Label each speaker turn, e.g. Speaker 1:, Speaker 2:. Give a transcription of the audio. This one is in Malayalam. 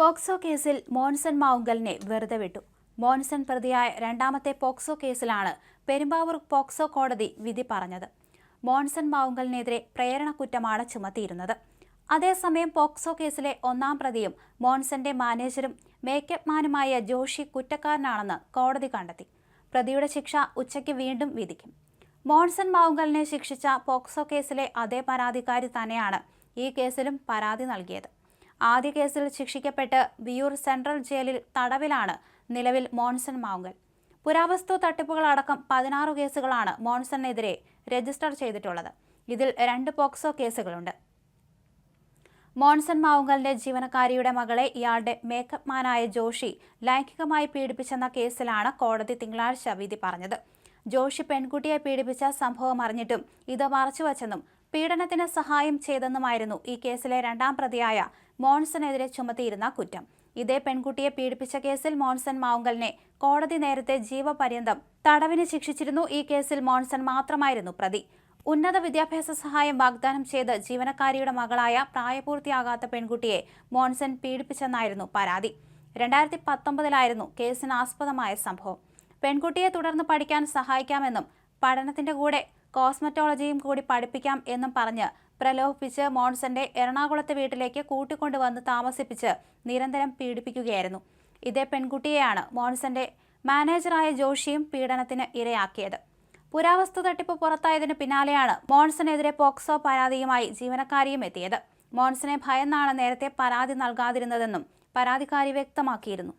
Speaker 1: പോക്സോ കേസിൽ മോൻസൺ മാവുങ്കലിനെ വെറുതെ വിട്ടു. മോൻസൺ പ്രതിയായ രണ്ടാമത്തെ പോക്സോ കേസിലാണ് പെരുമ്പാവൂർ പോക്സോ കോടതി വിധി പറഞ്ഞത്. മോൻസൺ മാവുങ്കലിനെതിരെ പ്രേരണ കുറ്റമാണ് ചുമത്തിയിരുന്നത്. അതേസമയം പോക്സോ കേസിലെ ഒന്നാം പ്രതിയും മോൻസന്റെ മാനേജരും മേക്കപ്പ് മാനുമായ ജോഷി കുറ്റക്കാരനാണെന്ന് കോടതി കണ്ടെത്തി. പ്രതിയുടെ ശിക്ഷ ഉച്ചയ്ക്ക് വീണ്ടും വിധിക്കും. മോൺസൺ മാവുങ്കലിനെ ശിക്ഷിച്ച പോക്സോ കേസിലെ അതേ പരാതിക്കാരി തന്നെയാണ് ഈ കേസിലും പരാതി നൽകിയത്. ആദ്യ കേസിൽ ശിക്ഷിക്കപ്പെട്ട് വിയൂർ സെൻട്രൽ ജയിലിൽ തടവിലാണ് നിലവിൽ മോൺസൺ മാവുങ്കൽ. പുരാവസ്തു തട്ടിപ്പുകളടക്കം പതിനാറ് കേസുകളാണ് മോൺസണിനെതിരെ രജിസ്റ്റർ ചെയ്തിട്ടുള്ളത്. ഇതിൽ രണ്ട് പോക്സോ കേസുകളുണ്ട്. മോൺസൺ മാവുങ്കലിന്റെ ജീവനക്കാരിയുടെ മകളെ ഇയാളുടെ മേക്കപ്പ് മാനായ ജോഷി ലൈംഗികമായി പീഡിപ്പിച്ചെന്ന കേസിലാണ് കോടതി തിങ്കളാഴ്ച വിധി പറഞ്ഞത്. ജോഷി പെൺകുട്ടിയെ പീഡിപ്പിച്ച സംഭവം അറിഞ്ഞിട്ടും ഇത് മറച്ചുവച്ചെന്നും പീഡനത്തിന് സഹായം ചെയ്തെന്നുമായിരുന്നു ഈ കേസിലെ രണ്ടാം പ്രതിയായ മോൺസനെതിരെ ചുമത്തിയിരുന്ന കുറ്റം. ഇതേ പെൺകുട്ടിയെ പീഡിപ്പിച്ച കേസിൽ മോൺസൺ മാവുങ്കലിനെ കോടതി നേരത്തെ ജീവപര്യന്തം തടവിന് ശിക്ഷിച്ചിരുന്നു. ഈ കേസിൽ മോൺസൺ മാത്രമായിരുന്നു പ്രതി. ഉന്നത വിദ്യാഭ്യാസ സഹായം വാഗ്ദാനം ചെയ്ത് ജീവനക്കാരിയുടെ മകളായ പ്രായപൂർത്തിയാകാത്ത പെൺകുട്ടിയെ മോൺസൺ പീഡിപ്പിച്ചെന്നായിരുന്നു പരാതി. രണ്ടായിരത്തി പത്തൊമ്പതിലായിരുന്നു കേസിന് ആസ്പദമായ സംഭവം. പെൺകുട്ടിയെ തുടർന്ന് പഠിക്കാൻ സഹായിക്കാമെന്നും പഠനത്തിന്റെ കൂടെ കോസ്മറ്റോളജിയും കൂടി പഠിപ്പിക്കാം എന്നും പറഞ്ഞ് പ്രലോഭിപ്പിച്ച് മോൺസന്റെ എറണാകുളത്തെ വീട്ടിലേക്ക് കൂട്ടിക്കൊണ്ടുവന്ന് താമസിപ്പിച്ച് നിരന്തരം പീഡിപ്പിക്കുകയായിരുന്നു. ഇതേ പെൺകുട്ടിയെയാണ് മോൺസന്റെ മാനേജറായ ജോഷിയും പീഡനത്തിന് ഇരയാക്കിയത്. പുരാവസ്തു തട്ടിപ്പ് പുറത്തായതിനു പിന്നാലെയാണ് മോൺസനെതിരെ പോക്സോ പരാതിയുമായി ജീവനക്കാരിയും എത്തിയത്. മോൺസനെ ഭയന്നാണ് നേരത്തെ പരാതി നൽകാതിരുന്നതെന്നും പരാതിക്കാരി വ്യക്തമാക്കിയിരുന്നു.